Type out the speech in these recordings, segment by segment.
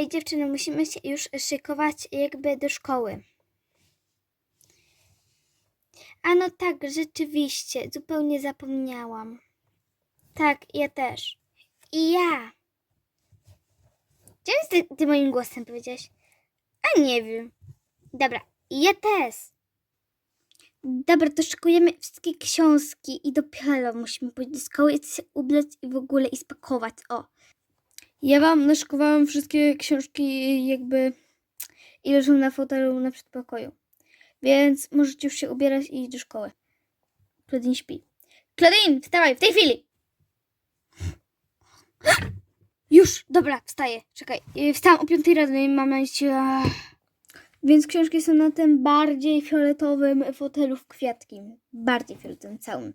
Ej dziewczyny, musimy się już szykować jakby do szkoły. A no tak, rzeczywiście, zupełnie zapomniałam. Tak, ja też. I ja. Czemu ty, ty moim głosem powiedziałeś? A nie wiem. Dobra, ja też. Dobra, to szykujemy wszystkie książki i dopiero musimy pójść do szkoły i się ubrać i w ogóle i spakować. O. Ja wam naszykowałam wszystkie książki jakby i leżą na fotelu na przedpokoju. Więc możecie już się ubierać i iść do szkoły. Claudine śpi. Claudine, wstawaj, w tej chwili! Już, dobra, wstaję. Czekaj, yy, wstałam o 5 rano i mama iść. Więc książki są na tym bardziej fioletowym fotelu w kwiatki. Bardziej fioletowym całym.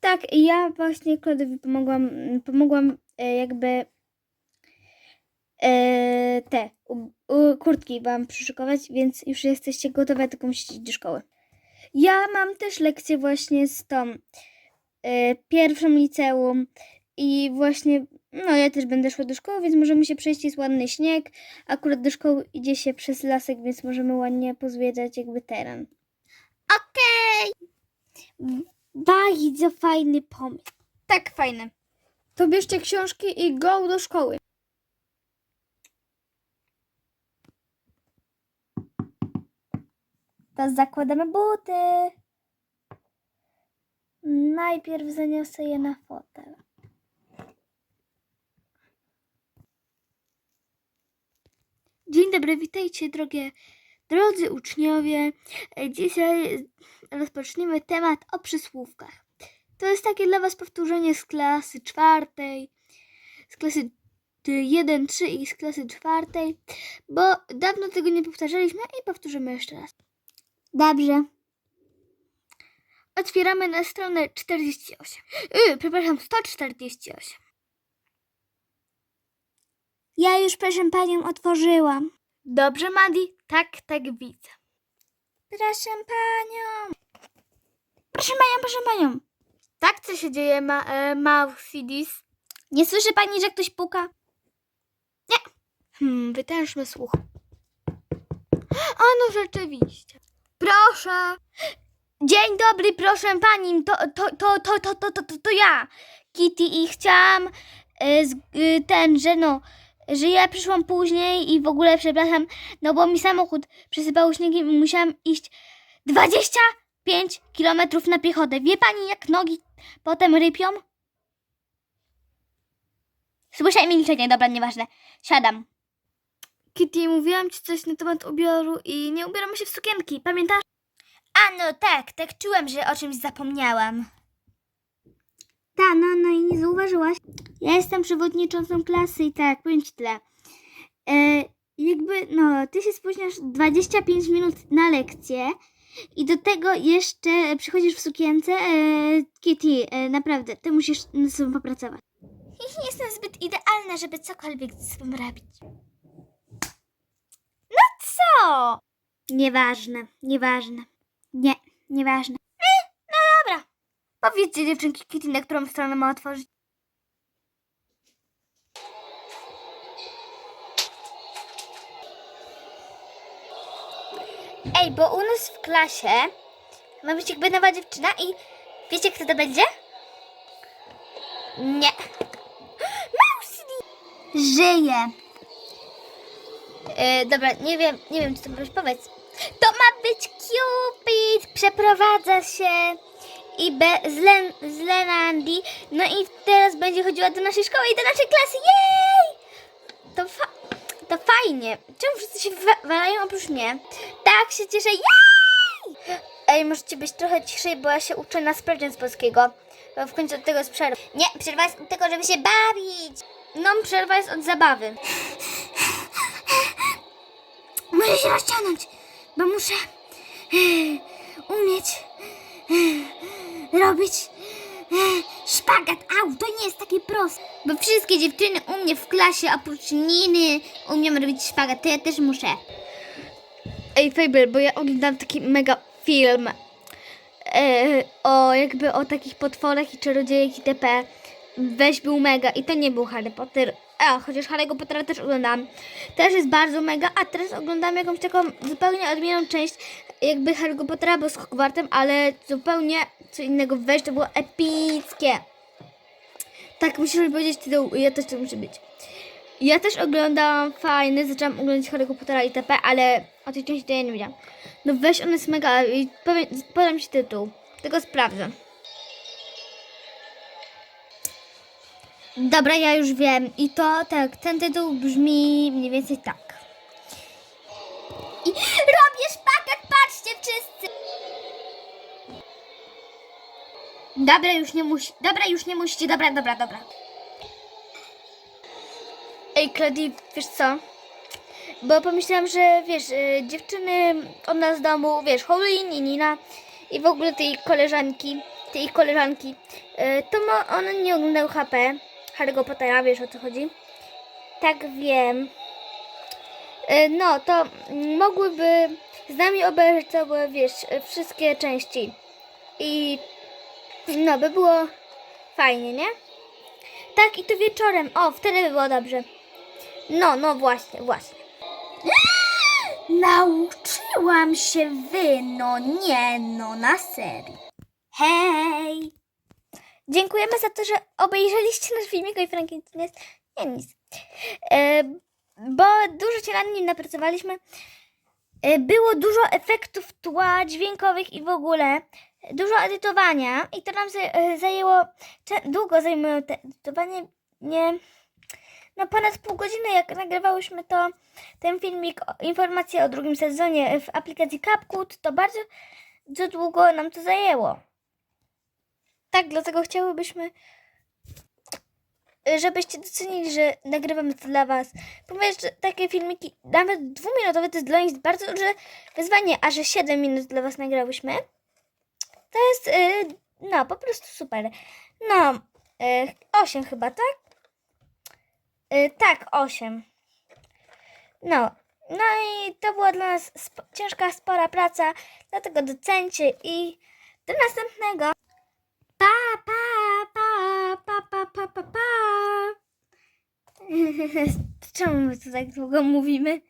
Tak, ja właśnie Klodowi pomogłam, pomogłam e, jakby e, te u, u, kurtki wam przyszykować, więc już jesteście gotowe, tylko musicie iść do szkoły. Ja mam też lekcję właśnie z tą e, pierwszą liceum i właśnie, no ja też będę szła do szkoły, więc możemy się przejść, jest ładny śnieg. Akurat do szkoły idzie się przez lasek, więc możemy ładnie pozwiedzać jakby teren. Okej! Bardzo fajny pomysł. Tak, fajny. To bierzcie książki i go do szkoły. To zakładamy buty. Najpierw zaniosę je na fotel. Dzień dobry, witajcie drogie, drodzy uczniowie. Dzisiaj rozpoczniemy temat o przysłówkach. To jest takie dla Was powtórzenie z klasy czwartej, z klasy 1, 3 i z klasy czwartej, bo dawno tego nie powtarzaliśmy i powtórzymy jeszcze raz. Dobrze. Otwieramy na stronę 48. Yy, przepraszam, 148. Ja już, proszę panią, otworzyłam. Dobrze, Madi? Tak, tak widzę. Proszę panią. Proszę panią, proszę panią. Tak, co się dzieje, ma, e, Mausidis? Nie słyszy pani, że ktoś puka? Nie. Hmm, wytężmy słuch. A no rzeczywiście. Proszę. Dzień dobry, proszę pani. To, to, to, to, to, to, to, to, ja. Kitty i chciałam z, e, ten, że no, że ja przyszłam później i w ogóle przepraszam, no bo mi samochód przysypał śniegiem i musiałam iść 25 kilometrów na piechotę. Wie pani, jak nogi potem rypią? Słyszę milczenie, dobra, nieważne. Siadam. Kitty, mówiłam ci coś na temat ubioru i nie ubieramy się w sukienki, pamiętasz? A no tak, tak czułam, że o czymś zapomniałam. Ta, no, no i nie zauważyłaś? Ja jestem przewodniczącą klasy i tak, powiem ci tyle. E, jakby, no, ty się spóźniasz 25 minut na lekcję i do tego jeszcze przychodzisz w sukience. E, Kitty, e, naprawdę, ty musisz nad sobą popracować. Nie jestem zbyt idealna, żeby cokolwiek ze sobą robić. Co? Nieważne, nieważne. Nie, nieważne. No dobra. Powiedzcie dziewczynki Kitty, na którą stronę ma otworzyć. Ej, bo u nas w klasie ma być jakby nowa dziewczyna i wiecie kto to będzie? Nie. Mousy! Żyje. E, dobra, nie wiem, nie wiem, czy to możesz powiedz. To ma być Cupid! Przeprowadza się i be, z, Len, z Lenandii. No i teraz będzie chodziła do naszej szkoły i do naszej klasy. Jej! To, fa to fajnie. Czemu wszyscy się wa- walają oprócz mnie? Tak się cieszę. Jej! Ej, możecie być trochę ciszej, bo ja się uczę na sprawdzian z polskiego. Bo w końcu od tego jest przerwa. Nie, przerwa jest od tego, żeby się bawić. No, przerwa jest od zabawy. Muszę się rozciągnąć, bo muszę e, umieć e, robić e, szpagat. Au, to nie jest takie proste. Bo wszystkie dziewczyny u mnie w klasie, oprócz Niny, umieją robić szpagat. To ja też muszę. Ej, Fable, bo ja oglądam taki mega film e, o jakby o takich potworach i czarodziejach itp. Weź był mega i to nie był Harry Potter, A, chociaż Harry'ego Pottera też oglądam. Też jest bardzo mega, a teraz oglądam jakąś taką zupełnie odmienną część jakby Harry'ego Pottera, bo z Hogwartem, ale zupełnie co innego wejść, to było epickie. Tak, musisz powiedzieć tytuł, ja też to muszę być. Ja też oglądałam fajny, zaczęłam oglądać Harry'ego Pottera i TP, ale o tej części to ja nie wiedziałam. No weź, on jest mega, i powiem, podam ci tytuł, tylko sprawdzę. Dobra, ja już wiem. I to tak, ten tytuł brzmi mniej więcej tak. I robię szpagat, patrzcie wszyscy! Dobra, już nie musi. Dobra, już nie musicie. Dobra, dobra, dobra. Ej, Claudie, wiesz co? Bo pomyślałam, że wiesz, y, dziewczyny od nas z domu, wiesz, Halloween i Nina i w ogóle tej koleżanki, tej koleżanki, y, to mo- one nie oglądają HP, Harry'ego Pottera, wiesz o co chodzi? Tak wiem. Y, no, to mogłyby z nami obejrzeć całe, wiesz, wszystkie części. I no, by było fajnie, nie? Tak, i to wieczorem. O, wtedy by było dobrze. No, no właśnie, właśnie. Nauczyłam się wy, no nie, no na serio. Hej! Dziękujemy za to, że obejrzeliście nasz filmik o Frankenstein jest... Nie, nic. E, bo dużo się nad nim napracowaliśmy. E, było dużo efektów tła, dźwiękowych i w ogóle dużo edytowania i to nam e, zajęło, długo zajmuje to edytowanie, nie, no ponad pół godziny jak nagrywałyśmy to, ten filmik, informacje o drugim sezonie w aplikacji CapCut, to bardzo, bardzo długo nam to zajęło. Tak, dlatego chciałybyśmy, y, żebyście docenili, że nagrywamy to dla Was. Ponieważ takie filmiki, nawet dwuminutowe, to jest dla nich bardzo duże wyzwanie, a że 7 minut dla Was nagrałyśmy, to jest, y, no, po prostu super. No, y, 8 chyba, tak? Y, tak, 8. No, no i to była dla nas sp- ciężka, spora praca, dlatego docencie i do następnego. Pa, pa, pa, pa, pa, pa, pa, pa. Czemu my tu tak długo mówimy?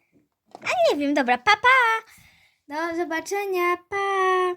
A nie wiem, dobra, pa, pa. Do zobaczenia, pa.